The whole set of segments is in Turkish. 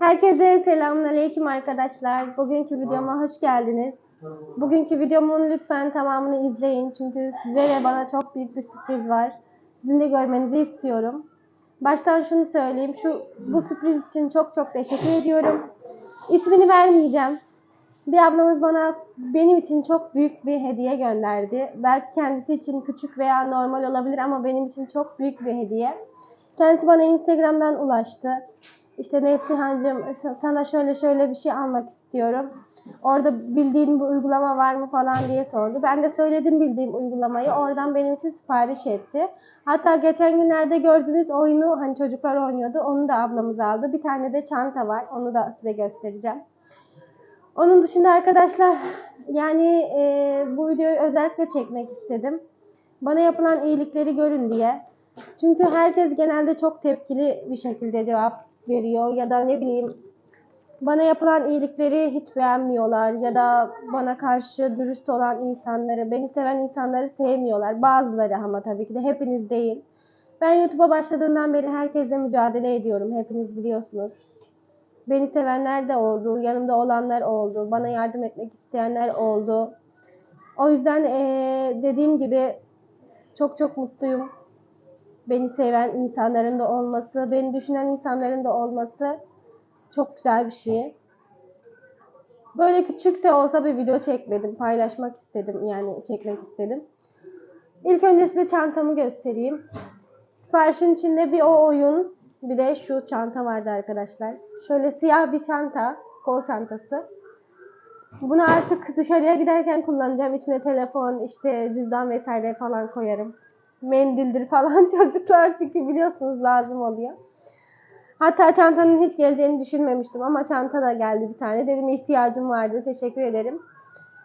Herkese selamünaleyküm arkadaşlar. Bugünkü videoma hoş geldiniz. Bugünkü videomun lütfen tamamını izleyin çünkü size ve bana çok büyük bir sürpriz var. Sizin de görmenizi istiyorum. Baştan şunu söyleyeyim. Şu bu sürpriz için çok çok teşekkür ediyorum. İsmini vermeyeceğim. Bir ablamız bana benim için çok büyük bir hediye gönderdi. Belki kendisi için küçük veya normal olabilir ama benim için çok büyük bir hediye. Kendisi bana Instagram'dan ulaştı. İşte Neslihan'cığım sa- sana şöyle şöyle bir şey almak istiyorum. Orada bildiğin bir uygulama var mı falan diye sordu. Ben de söyledim bildiğim uygulamayı. Oradan benim için sipariş etti. Hatta geçen günlerde gördüğünüz oyunu hani çocuklar oynuyordu. Onu da ablamız aldı. Bir tane de çanta var. Onu da size göstereceğim. Onun dışında arkadaşlar yani e, bu videoyu özellikle çekmek istedim. Bana yapılan iyilikleri görün diye. Çünkü herkes genelde çok tepkili bir şekilde cevap veriyor ya da ne bileyim bana yapılan iyilikleri hiç beğenmiyorlar ya da bana karşı dürüst olan insanları, beni seven insanları sevmiyorlar. Bazıları ama tabii ki de hepiniz değil. Ben YouTube'a başladığımdan beri herkesle mücadele ediyorum. Hepiniz biliyorsunuz. Beni sevenler de oldu, yanımda olanlar oldu, bana yardım etmek isteyenler oldu. O yüzden eee, dediğim gibi çok çok mutluyum. Beni seven insanların da olması, beni düşünen insanların da olması çok güzel bir şey. Böyle küçük de olsa bir video çekmedim, paylaşmak istedim yani çekmek istedim. İlk önce size çantamı göstereyim. Siparişin içinde bir o oyun, bir de şu çanta vardı arkadaşlar. Şöyle siyah bir çanta, kol çantası. Bunu artık dışarıya giderken kullanacağım. İçine telefon, işte cüzdan vesaire falan koyarım. Mendildir falan çocuklar çünkü biliyorsunuz lazım oluyor. Hatta çantanın hiç geleceğini düşünmemiştim ama çanta da geldi bir tane. Dedim ihtiyacım vardı. Teşekkür ederim.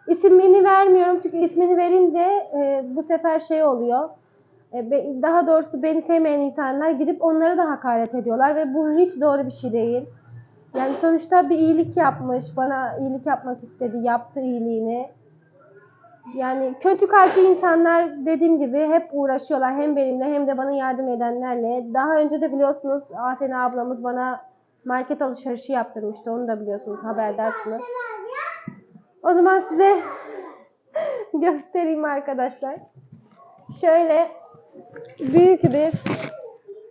İsmini vermiyorum çünkü ismini verince e, bu sefer şey oluyor. E, be- daha doğrusu beni sevmeyen insanlar gidip onlara da hakaret ediyorlar ve bu hiç doğru bir şey değil. Yani sonuçta bir iyilik yapmış, bana iyilik yapmak istedi, yaptı iyiliğini. Yani kötü kalpli insanlar dediğim gibi hep uğraşıyorlar hem benimle hem de bana yardım edenlerle. Daha önce de biliyorsunuz Asena ablamız bana market alışverişi yaptırmıştı. Onu da biliyorsunuz haberdarsınız. O zaman size göstereyim arkadaşlar. Şöyle büyük bir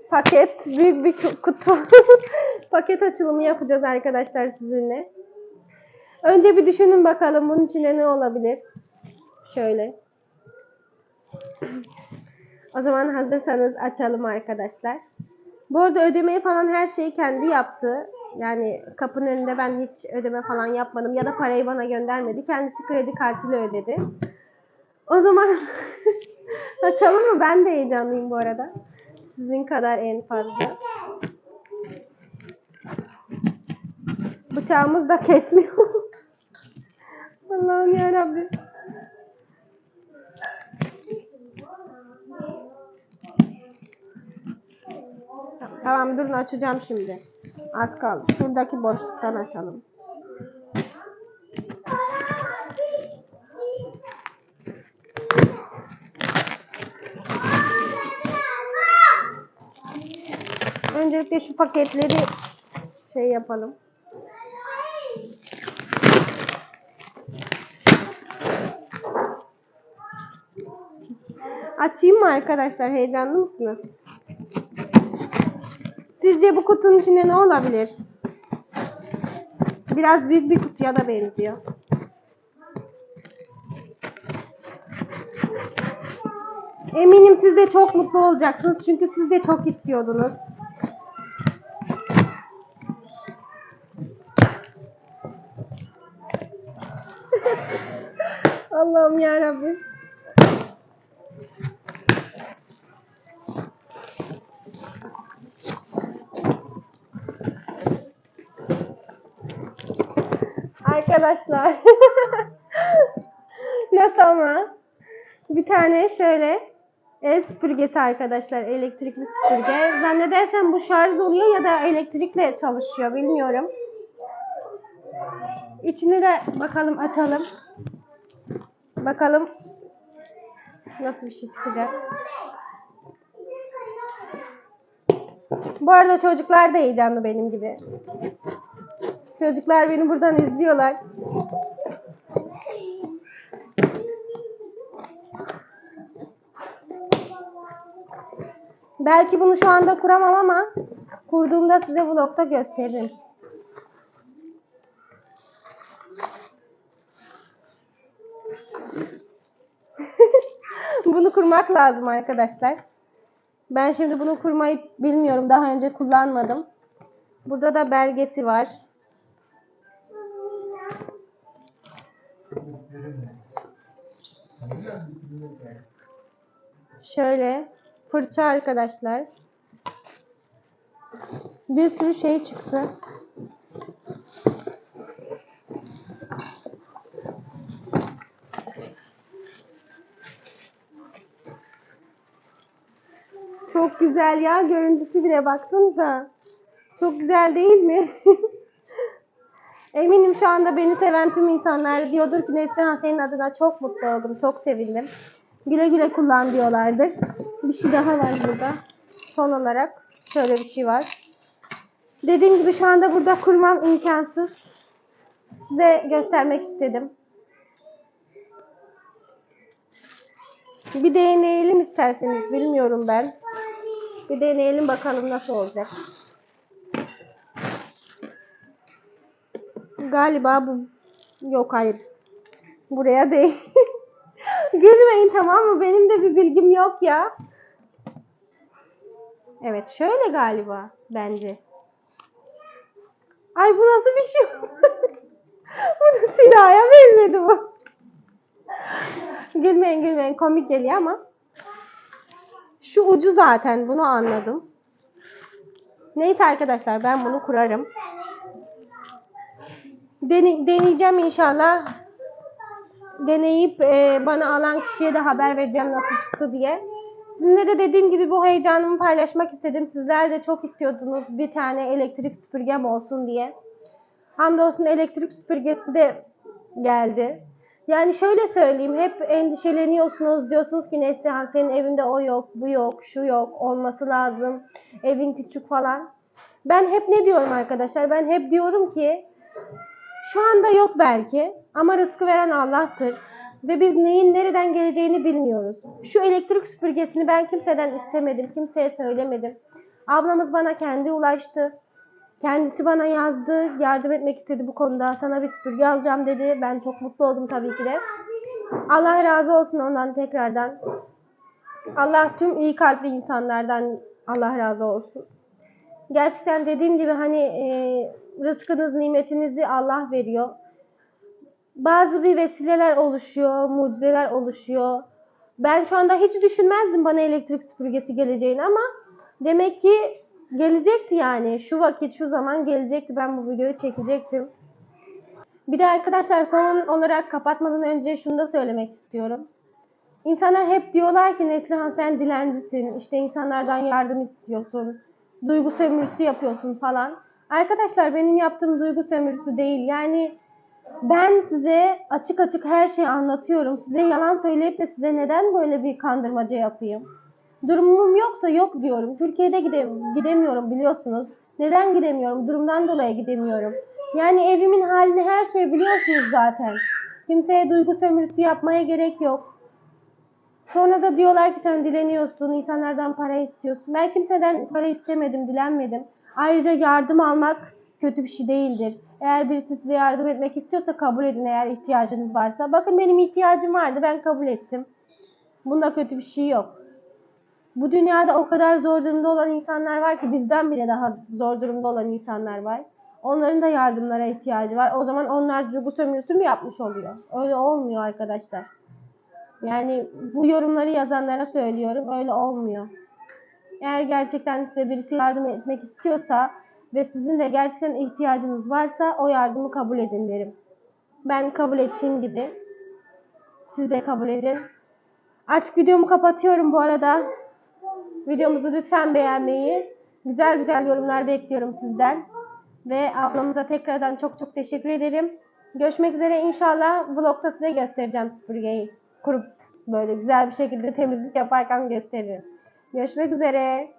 paket, büyük bir ku- kutu paket açılımı yapacağız arkadaşlar sizinle. Önce bir düşünün bakalım bunun içinde ne olabilir. Şöyle. O zaman hazırsanız açalım arkadaşlar. Bu arada ödemeyi falan her şeyi kendi yaptı. Yani kapının önünde ben hiç ödeme falan yapmadım ya da parayı bana göndermedi. Kendisi kredi kartıyla ödedi. O zaman açalım mı? Ben de heyecanlıyım bu arada. Sizin kadar en fazla. Bıçağımız da kesmiyor. Allah'ım yarabbim. Tamam durun açacağım şimdi. Az kaldı. Şuradaki boşluktan açalım. Öncelikle şu paketleri şey yapalım. Açayım mı arkadaşlar? Heyecanlı mısınız? Sizce bu kutunun içinde ne olabilir? Biraz büyük bir kutuya da benziyor. Eminim siz de çok mutlu olacaksınız çünkü siz de çok istiyordunuz. Allah'ım ya Arkadaşlar. Nasıl ama? Bir tane şöyle el süpürgesi arkadaşlar. Elektrikli süpürge. Zannedersem bu şarj oluyor ya da elektrikle çalışıyor. Bilmiyorum. İçini de bakalım açalım. Bakalım nasıl bir şey çıkacak. Bu arada çocuklar da heyecanlı benim gibi. Çocuklar beni buradan izliyorlar. Belki bunu şu anda kuramam ama kurduğumda size vlogda gösteririm. bunu kurmak lazım arkadaşlar. Ben şimdi bunu kurmayı bilmiyorum. Daha önce kullanmadım. Burada da belgesi var. Şöyle fırça arkadaşlar. Bir sürü şey çıktı. Çok güzel ya. Görüntüsü bile baksanıza. Çok güzel değil mi? Eminim şu anda beni seven tüm insanlar diyordur ki Neslihan senin adına çok mutlu oldum. Çok sevindim. Güle güle kullan diyorlardır. Bir şey daha var burada. Son olarak şöyle bir şey var. Dediğim gibi şu anda burada kurmam imkansız. Size göstermek istedim. Bir deneyelim isterseniz. Bilmiyorum ben. Bir deneyelim bakalım nasıl olacak. Galiba bu yok hayır. Buraya değil. Gülmeyin tamam mı? Benim de bir bilgim yok ya. Evet şöyle galiba bence. Ay bu nasıl bir şey? Bunu silahya vermedi bu. gülmeyin gülmeyin komik geliyor ama. Şu ucu zaten bunu anladım. Neyse arkadaşlar ben bunu kurarım. Dene- deneyeceğim inşallah. Deneyip e, bana alan kişiye de haber vereceğim nasıl çıktı diye. Sizinle de dediğim gibi bu heyecanımı paylaşmak istedim. Sizler de çok istiyordunuz bir tane elektrik süpürgem olsun diye. Hamdolsun elektrik süpürgesi de geldi. Yani şöyle söyleyeyim, hep endişeleniyorsunuz, diyorsunuz ki Neslihan senin evinde o yok, bu yok, şu yok, olması lazım, evin küçük falan. Ben hep ne diyorum arkadaşlar? Ben hep diyorum ki şu anda yok belki ama rızkı veren Allah'tır. Ve biz neyin nereden geleceğini bilmiyoruz. Şu elektrik süpürgesini ben kimseden istemedim, kimseye söylemedim. Ablamız bana kendi ulaştı. Kendisi bana yazdı, yardım etmek istedi bu konuda. Sana bir süpürge alacağım dedi. Ben çok mutlu oldum tabii ki de. Allah razı olsun ondan tekrardan. Allah tüm iyi kalpli insanlardan Allah razı olsun. Gerçekten dediğim gibi hani e, rızkınız, nimetinizi Allah veriyor. Bazı bir vesileler oluşuyor, mucizeler oluşuyor. Ben şu anda hiç düşünmezdim bana elektrik süpürgesi geleceğini ama demek ki gelecekti yani. Şu vakit, şu zaman gelecekti. Ben bu videoyu çekecektim. Bir de arkadaşlar son olarak kapatmadan önce şunu da söylemek istiyorum. İnsanlar hep diyorlar ki Neslihan sen dilencisin, işte insanlardan yardım istiyorsun, duygu sömürüsü yapıyorsun falan. Arkadaşlar benim yaptığım duygu sömürüsü değil. Yani ben size açık açık her şeyi anlatıyorum. Size yalan söyleyip de size neden böyle bir kandırmaca yapayım? Durumum yoksa yok diyorum. Türkiye'de gide gidemiyorum biliyorsunuz. Neden gidemiyorum? Durumdan dolayı gidemiyorum. Yani evimin halini her şeyi biliyorsunuz zaten. Kimseye duygu sömürüsü yapmaya gerek yok. Sonra da diyorlar ki sen dileniyorsun, insanlardan para istiyorsun. Ben kimseden para istemedim, dilenmedim. Ayrıca yardım almak kötü bir şey değildir. Eğer birisi size yardım etmek istiyorsa kabul edin eğer ihtiyacınız varsa. Bakın benim ihtiyacım vardı, ben kabul ettim. Bunda kötü bir şey yok. Bu dünyada o kadar zor durumda olan insanlar var ki bizden bile daha zor durumda olan insanlar var. Onların da yardımlara ihtiyacı var. O zaman onlar duygu sömürüsü mü yapmış oluyor? Öyle olmuyor arkadaşlar. Yani bu yorumları yazanlara söylüyorum. Öyle olmuyor. Eğer gerçekten size birisi yardım etmek istiyorsa ve sizin de gerçekten ihtiyacınız varsa o yardımı kabul edin derim. Ben kabul ettiğim gibi siz de kabul edin. Artık videomu kapatıyorum bu arada. Videomuzu lütfen beğenmeyi, güzel güzel yorumlar bekliyorum sizden. Ve ablamıza tekrardan çok çok teşekkür ederim. Görüşmek üzere inşallah vlogda size göstereceğim süpürgeyi. Kurup böyle güzel bir şekilde temizlik yaparken gösteririm. Görüşmek üzere.